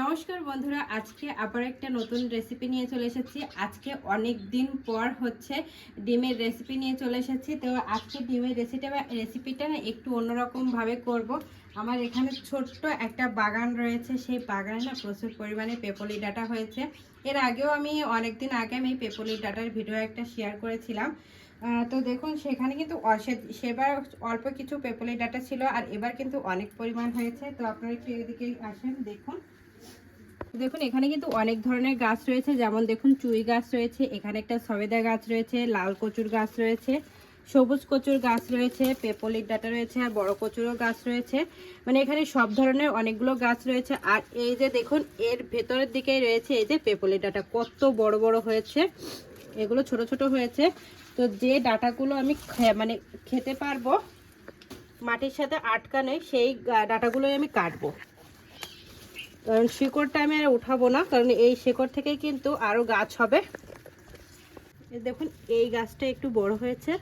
নমস্কার বন্ধুরা, আজকে আবার একটা নতুন রেসিপি নিয়ে চলে এসেছি। আজকে অনেক দিন পর হচ্ছে ডিমের রেসিপি নিয়ে চলে এসেছি। তো আজকে ডিমের রেসিপিটা রেসিপিটা না একটু অন্যরকমভাবে করব। আমার এখানে ছোট্ট একটা বাগান রয়েছে। সেই বাগানে না প্রচুর পরিমাণে পেপলি ডাটা হয়েছে। এর আগেও আমি অনেক দিন আগে আমি পেপলি ডাটার ভিডিও একটা শেয়ার করেছিলাম। তো দেখুন, সেখানে কিন্তু সেবার অল্প কিছু পেপলি ডাটা ছিল আর এবার কিন্তু অনেক পরিমাণ হয়েছে। তো আপনারা একটু এদিকে আসেন, দেখুন। দেখুন, এখানে কিন্তু অনেক ধরনের গাছ রয়েছে। যেমন দেখুন, চুই গাছ রয়েছে, এখানে একটা সবেদা গাছ রয়েছে, লাল কচুর গাছ রয়েছে, সবুজ কচুর গাছ রয়েছে পেপলির ডাটা রয়েছে, আর বড় কচুরও গাছ রয়েছে। মানে এখানে সব ধরনের অনেকগুলো গাছ রয়েছে। আর এই যে দেখুন, এর ভেতরের দিকেই রয়েছে এই যে পেপলির ডাটা কত বড় বড় হয়েছে। এগুলো ছোট ছোট হয়েছে। তো যে ডাটাগুলো আমি মানে খেতে পারব, মাটির সাথে আটকানো সেই গা- ডাটাগুলোই আমি কাটবো। কারণ শিকড়টা আমি আর উঠাবো না, কারণ এই শিকড় থেকেই কিন্তু আরও গাছ হবে। দেখুন, এই গাছটা একটু বড় হয়েছে।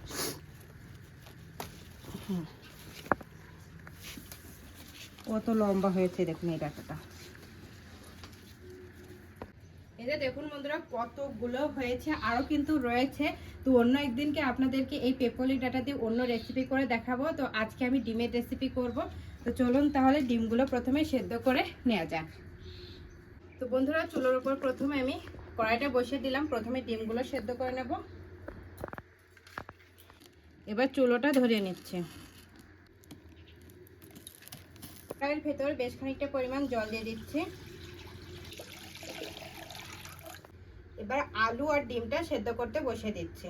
কত লম্বা হয়েছে, দেখুন এই ডাটাটা দেখুন বন্ধুরা, কতগুলো হয়েছে, আরও কিন্তু রয়েছে। তো অন্য একদিনকে আপনাদেরকে এই পেপলি ডাটা দিয়ে অন্য রেসিপি করে দেখাবো। তো আজকে আমি ডিমের রেসিপি করব। তো চলুন তাহলে ডিমগুলো প্রথমে সেদ্ধ করে নেওয়া যাক। তো বন্ধুরা, চুলোর উপর প্রথমে আমি কড়াইটা বসিয়ে দিলাম। প্রথমে ডিমগুলো সেদ্ধ করে নেব। এবার চুলোটা ধরিয়ে নিচ্ছে। কড়াইয়ের ভেতর বেশ খানিকটা পরিমাণ জল দিয়ে দিচ্ছি। এবার আলু আর ডিমটা সেদ্ধ করতে বসিয়ে দিচ্ছি।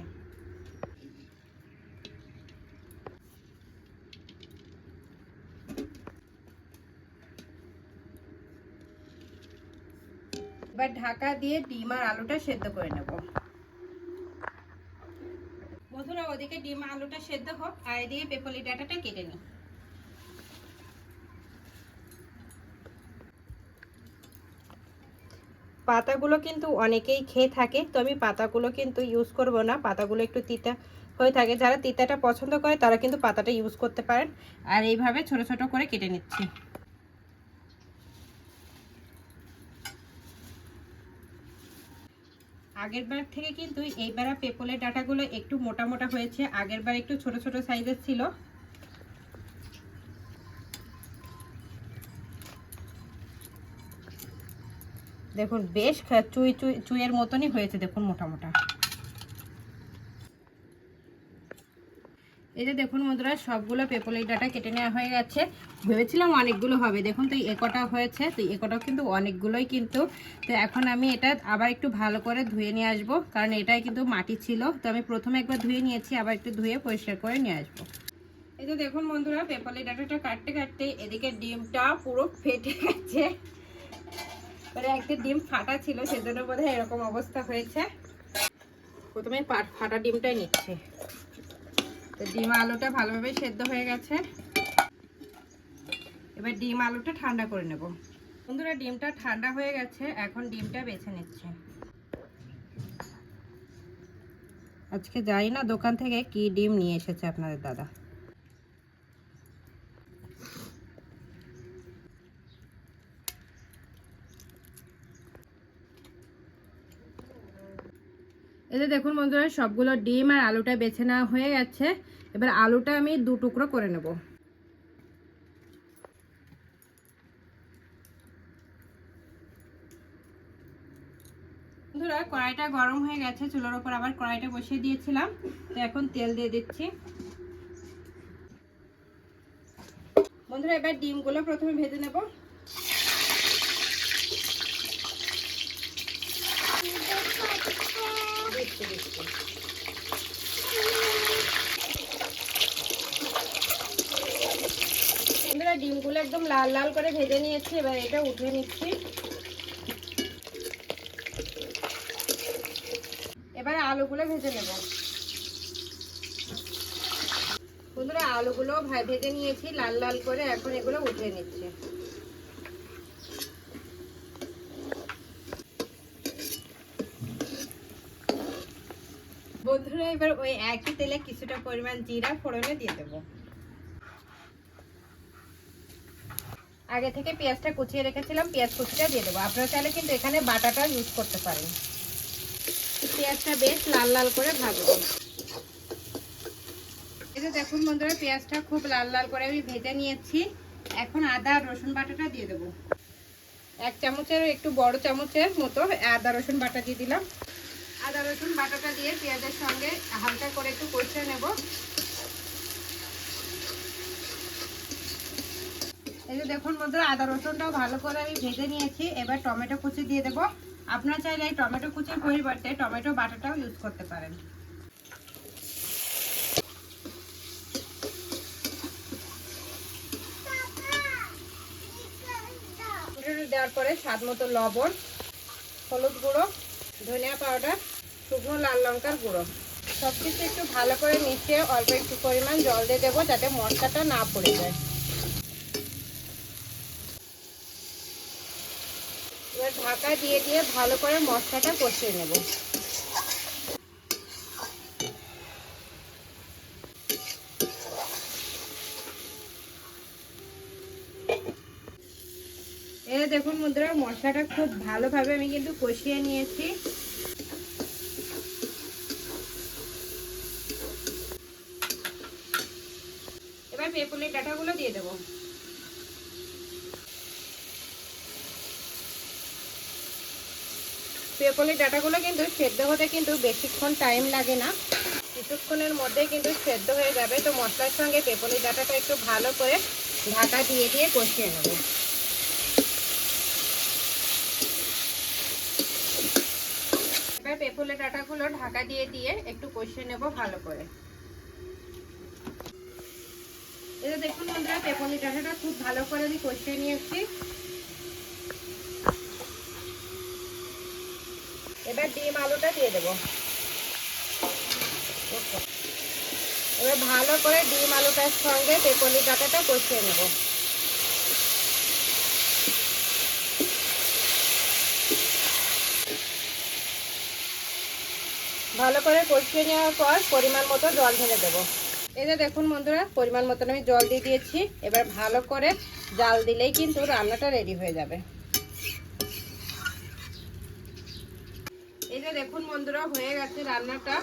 এবার ঢাকা দিয়ে ডিম আর আলুটা সেদ্ধ করে নেব। বন্ধুরা, ওদিকে ডিম আলুটা সেদ্ধ হোক আর এদিকে পেপলি ডাটাটা কেটে নিই। পাতাগুলো কিন্তু অনেকেই খেয়ে থাকে, তো আমি পাতাগুলো কিন্তু ইউজ করব না। পাতাগুলো একটু তিতা হয়ে থাকে। যারা তিতাটা পছন্দ করে, তারা কিন্তু পাতাটা ইউজ করতে পারেন। আর এইভাবে ছোট ছোট করে কেটে নিচ্ছি। আগের বার থেকে কিন্তু এইবার পেপলের ডাটাগুলো একটু মোটা মোটা হয়েছে। আগের বার একটু ছোট ছোট সাইজের ছিল। দেখুন, বেশ চুই চুই চুইয়ের মতনই হয়েছে, দেখুন, মোটা মোটা। এই যে দেখুন বন্ধুরা, সবগুলো পেপলের ডাটা কেটে নেওয়া হয়ে গেছে। ভেবেছিলাম অনেকগুলো হবে। দেখুন তো একটা হয়েছে। তো একটাও কিন্তু অনেকগুলোই কিন্তু। তো এখন আমি এটা আবার একটু ভালো করে ধুয়ে নিয়ে আসব। কারণ এটাই কিন্তু মাটি ছিল। তো আমি প্রথমে একবার ধুয়ে নিয়েছি, আবার একটু ধুয়ে পরিষ্কার করে নিয়ে আসব। এই যে দেখুন বন্ধুরা, পেপলের ডাটাটা কাটতে কাটতে এদিকে ডিমটা পুরো ফেটে গেছে। মানে একটা ডিম ফাটা ছিল, সেজন্য বোধ হয় এরকম অবস্থা হয়েছে। প্রথমে ফাটা ডিমটাই নিচ্ছে। তো ডিম আলুটা ভালোভাবে সেদ্ধ হয়ে গেছে। এবার ডিম আলুটা ঠান্ডা করে নেব। বন্ধুরা, ডিমটা ঠান্ডা হয়ে গেছে, এখন ডিমটা বেছে নিচ্ছে। আজকে যাই না দোকান থেকে কি ডিম নিয়ে এসেছে আপনাদের দাদা। যে দেখুন বন্ধুরা, সবগুলো ডিম আর আলুটা বেছে নেওয়া হয়ে গেছে। এবার আলুটা আমি দু টুকরো করে নেব। বন্ধুরা, কড়াইটা গরম হয়ে গেছে, চুলোর ওপর আবার কড়াইটা বসিয়ে দিয়েছিলাম। তো এখন তেল দিয়ে দিচ্ছি। বন্ধুরা, এবার ডিমগুলো প্রথমে ভেজে নেব দিচ্ছি দিচ্ছি বন্ধুরা ডিমগুলো একদম লাল লাল করে ভেজে নিয়েছি, এবার এটা উঠিয়ে নিচ্ছি। এবার আলুগুলো ভেজে নেব। বন্ধুরা, আলুগুলো ভেজে নিয়েছি, লাল লাল করে এখন এগুলো উঠিয়ে নিচ্ছি। বন্ধুরা, এবার ওই একই তেলে কিছুটা পরিমাণ জিরা ফোড়নে দিয়ে দেবো। আগে থেকে পেঁয়াজটা কুচিয়ে রেখেছিলাম, পেঁয়াজ কুচিটা দিয়ে দেবো। আপনারা চাইলে কিন্তু এখানে বাটাটা ইউজ করতে পারেন। পেঁয়াজটা বেশ লাল লাল করে ভাজবো। যে দেখুন বন্ধুরা, পেঁয়াজটা খুব লাল লাল করে আমি ভেজে নিয়েছি। এখন আদা রসুন বাটাটা দিয়ে দেবো। এক চামচের, একটু বড় চামচের মতো আদা রসুন বাটা দিয়ে দিলাম। আদা রসুন বাটাটা দিয়ে পেঁয়াজের সঙ্গে হালকা করে একটু কষিয়ে নেব। এই যে দেখুন বন্ধুরা, আদা রসুনটাও ভালো করে আমি ভেজে নিয়েছি। এবার টমেটো কুচি দিয়ে দেবো। আপনারা চাইলে এই টমেটো কুচির পরিবর্তে টমেটো বাটাটাও ইউজ করতে পারেন। দেওয়ার পরে স্বাদ মতো লবণ, হলুদ গুঁড়ো, ধনিয়া পাউডার, শুকনো লাল লঙ্কার গুঁড়ো। সব কিছু একটু ভালো করে মিশিয়ে অল্প একটু পরিমাণ জল দিয়ে দেবো যাতে মশলাটা না পড়ে যায়। এবার ঢাকা দিয়ে দিয়ে ভালো করে মশলাটা কষিয়ে নেব। যে দেখুন বন্ধুরা, মশলাটা খুব ভালোভাবে আমি কিন্তু কষিয়ে নিয়েছি। এবার পেপুলি ডাটাগুলো দিয়ে দেবো। পেপলি ডাটাগুলো কিন্তু সেদ্ধ হতে কিন্তু বেশিক্ষণ টাইম লাগে না। কিছুক্ষণের মধ্যে কিন্তু সেদ্ধ হয়ে যাবে। তো মশলার সঙ্গে পেপলি ডাটাটা একটু ভালো করে ঢাকা দিয়ে দিয়ে কষিয়ে নেব। এবার পেপলি ডাটাগুলো ঢাকা দিয়ে দিয়ে একটু কষিয়ে নেব ভালো করে। এটা দেখুন বন্ধুরা, পেপলি ডাটাটা খুব ভালো করে আমি কষিয়ে নিয়েছি। এবার ডিম আলুটা দিয়ে দেবো। এবার ভালো করে ডিম আলুটার সঙ্গে পেপলি ডাটাটা কষিয়ে নেব। ভালো করে কষিয়ে নেওয়ার পর পরিমাণ মতো জল ঢেলে দেবো। এই যে দেখুন বন্ধুরা, পরিমাণ মতন আমি জল দিয়ে দিয়েছি। এবার ভালো করে জাল দিলেই কিন্তু রান্নাটা রেডি হয়ে যাবে। এই যে দেখুন বন্ধুরা, হয়ে গেছে রান্নাটা।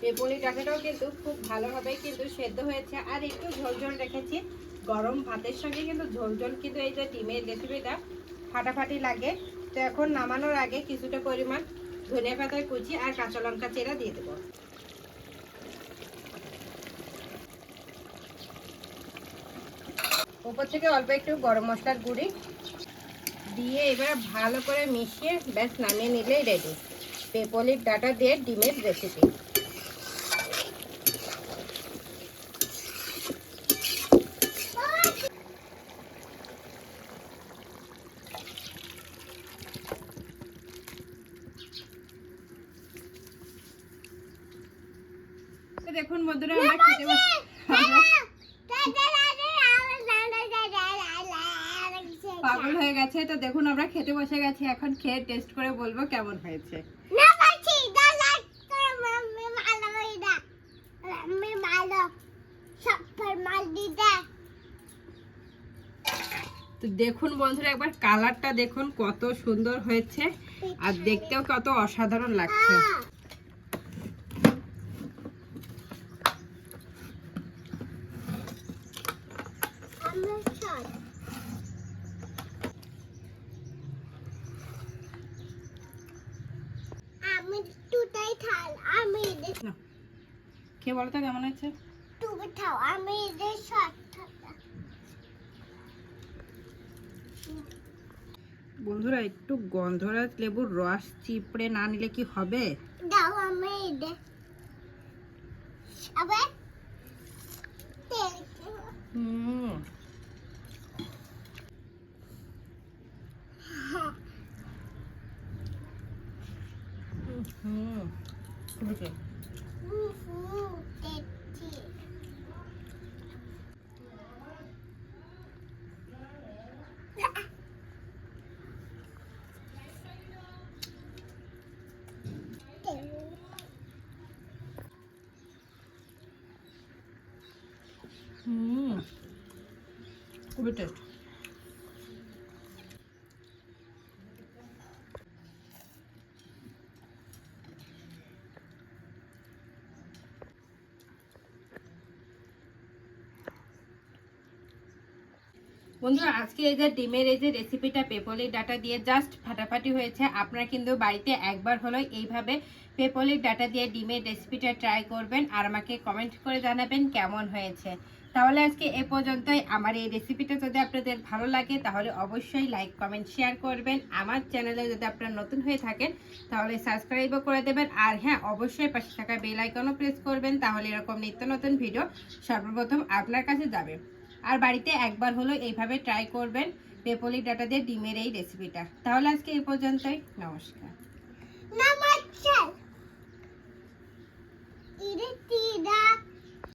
পেপলি ডাটাটাও কিন্তু খুব ভালোভাবে কিন্তু সেদ্ধ হয়েছে। আর একটু ঝোল ঝোল রেখেছি। গরম ভাতের সঙ্গে কিন্তু ঝোল ঝোল কিন্তু এই যে ডিমের রেসিপিটা ফাটাফাটি লাগে। তো এখন নামানোর আগে কিছুটা পরিমাণ ধনিয়া পাতার কুচি আর কাঁচা লঙ্কা চেরা দিয়ে দেবো। উপর থেকে অল্প একটু গরম মশলার গুঁড়ি দিয়ে এবার ভালো করে মিশিয়ে ব্যাস নামিয়ে নিলেই রেডি পেপলির ডাটা দিয়ে ডিমের রেসিপি তো দেখুন বন্ধুরা আমরা খেতে বস- পাগল হয়ে গেছে তো দেখুন আমরা খেতে বসে গেছি এখন খেয়ে টেস্ট করে বলব কেমন হয়েছে। তো দেখুন বন্ধুরা একবার কালারটা দেখুন কত সুন্দর হয়েছে আর দেখতেও কত অসাধারণ লাগছে না। খেয়ে কেমন হয়েছে তুমি খাও আমি এদের বন্ধুরা একটু গন্ধরাজ লেবুর রস চিপড়ে না নিলে কি হবে? দাও আমি আবার হুম। হুম। Mm. খুবই টেস্ট বন্ধুরা, আজকে এই যে ডিমের এই যে রেসিপিটা পেপলের ডাটা দিয়ে জাস্ট ফাটাফাটি হয়েছে। আপনারা কিন্তু বাড়িতে একবার হলো এইভাবে পেপলের ডাটা দিয়ে ডিমের রেসিপিটা ট্রাই করবেন আর আমাকে কমেন্ট করে জানাবেন কেমন হয়েছে। তাহলে আজকে এ পর্যন্তই। আমার এই রেসিপিটা যদি আপনাদের ভালো লাগে, তাহলে অবশ্যই লাইক কমেন্ট শেয়ার করবেন। আমার চ্যানেলে যদি আপনারা নতুন হয়ে থাকেন, তাহলে সাবস্ক্রাইবও করে দেবেন। আর হ্যাঁ অবশ্যই পাশে থাকা বেল আইকনও প্রেস করবেন, তাহলে এরকম নিত্য নতুন ভিডিও সর্বপ্রথম আপনার কাছে যাবে। আর বাড়িতে একবার হলো এইভাবে ট্রাই করবেন, পেপলি ডাটা দিয়ে ডিমের এই রেসিপিটা তাহলে আজকে এই পর্যন্তই। নমস্কার। নমস্কার।